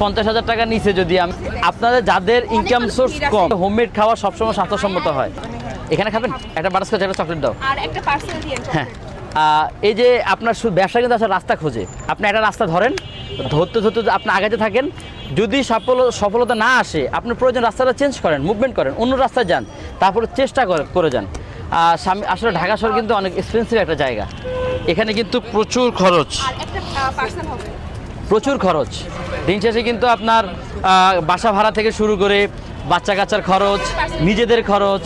পঞ্চাশ হাজার টাকা নিচে যদি আমি আপনাদের যাদের ইনকাম সোর্স কম হোমমেড খাওয়া সবসময় স্বাস্থ্যসম্মত হয়। এখানে খাবেন? একটা বাটারস্কচ একটা চকলেট দাও। আর একটা পার্সেল দিয়ে হ্যাঁ। এই যে আপনার ব্যবসা কিন্তু আসলে রাস্তা খোঁজে। আপনি একটা রাস্তা ধরেন ধরতে ধরতে আপনি আগাতে থাকেন যদি সফল সফলতা না আসে আপনি প্রয়োজন রাস্তাটা চেঞ্জ করেন মুভমেন্ট করেন অন্য রাস্তায় যান তারপরে চেষ্টা করে করে যান। আসলে ঢাকা শহর কিন্তু অনেক এক্সপেন্সিভ একটা জায়গা। এখানে কিন্তু প্রচুর খরচ। প্রচুর খরচ। দিন শেষে কিন্তু আপনার বাসা ভাড়া থেকে শুরু করে বাচ্চা কাচ্চার খরচ, নিজেদের খরচ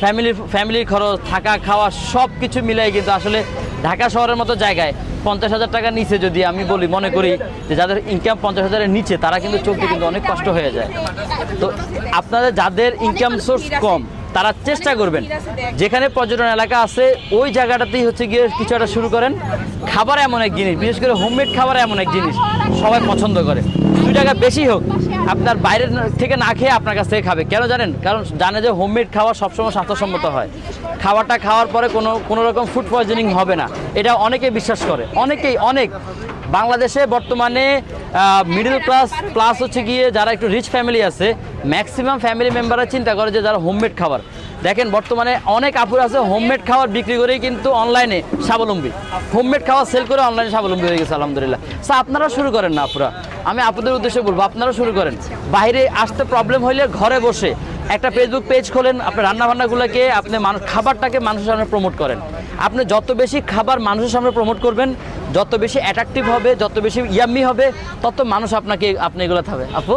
ফ্যামিলির ফ্যামিলির খরচ, থাকা, খাওয়া সব কিছু মিলাই কিন্তু আসলে ঢাকা শহরের মতো জায়গায় পঞ্চাশ হাজার টাকার নিচে যদি আমি বলি, মনে করি যে যাদের ইনকাম পঞ্চাশ হাজারের নিচে, তারা কিন্তু চলতে কিন্তু অনেক কষ্ট হয়ে যায়। তো আপনাদের, যাদের ইনকাম সোর্স কম তারা চেষ্টা করবেন। যেখানে পর্যটন এলাকা আছে, ওই জায়গাটাতেই হচ্ছে গিয়ে কিছু একটা শুরু করেন। খাবার এমন এক জিনিস, বিশেষ করে হোমমেড খাবার এমন এক জিনিস সবাই পছন্দ করে। দুই টাকা বেশি হোক, আপনার বাইরের থেকে না খেয়ে আপনার কাছ থেকে খাবে। কেন জানেন? কারণ জানে যে হোমমেড খাওয়া সবসময় স্বাস্থ্যসম্মত হয়। খাবারটা খাওয়ার পরে কোনো কোনো রকম ফুড পয়জনিং হবে না। এটা অনেকে বিশ্বাস করে। অনেকেই, অনেক। বাংলাদেশে বর্তমানে মিডল ক্লাস প্লাস হচ্ছে গিয়ে যারা একটু রিচ ফ্যামিলি আছে ম্যাক্সিমাম ফ্যামিলি মেম্বাররা চিন্তা করে যে যারা হোমমেড খাবার। দেখেন বর্তমানে অনেক আপুর আছে হোমমেড খাবার বিক্রি করেই কিন্তু অনলাইনে স্বাবলম্বী। হোমমেড খাবার সেল করে অনলাইনে স্বাবলম্বী হয়ে গেছে, আলহামদুলিল্লাহ। সো আপনারা শুরু করেন না আপুরা। আমি আপনাদের উদ্দেশ্যে বলব, আপনারা শুরু করেন। বাইরে আসতে প্রবলেম হইলে ঘরে বসে একটা ফেসবুক পেজ খোলেন, আপনার রান্নাবান্নাগুলোকে আপনি মানুষ খাবারটাকে মানুষের সামনে প্রমোট করেন। আপনি যত বেশি খাবার মানুষের সামনে প্রমোট করবেন যত বেশি অ্যাট্রাকটিভ হবে, যত বেশি ইয়াম্মি হবে, তত মানুষ আপনাকে, আপনি এগুলো থাকবে আপু?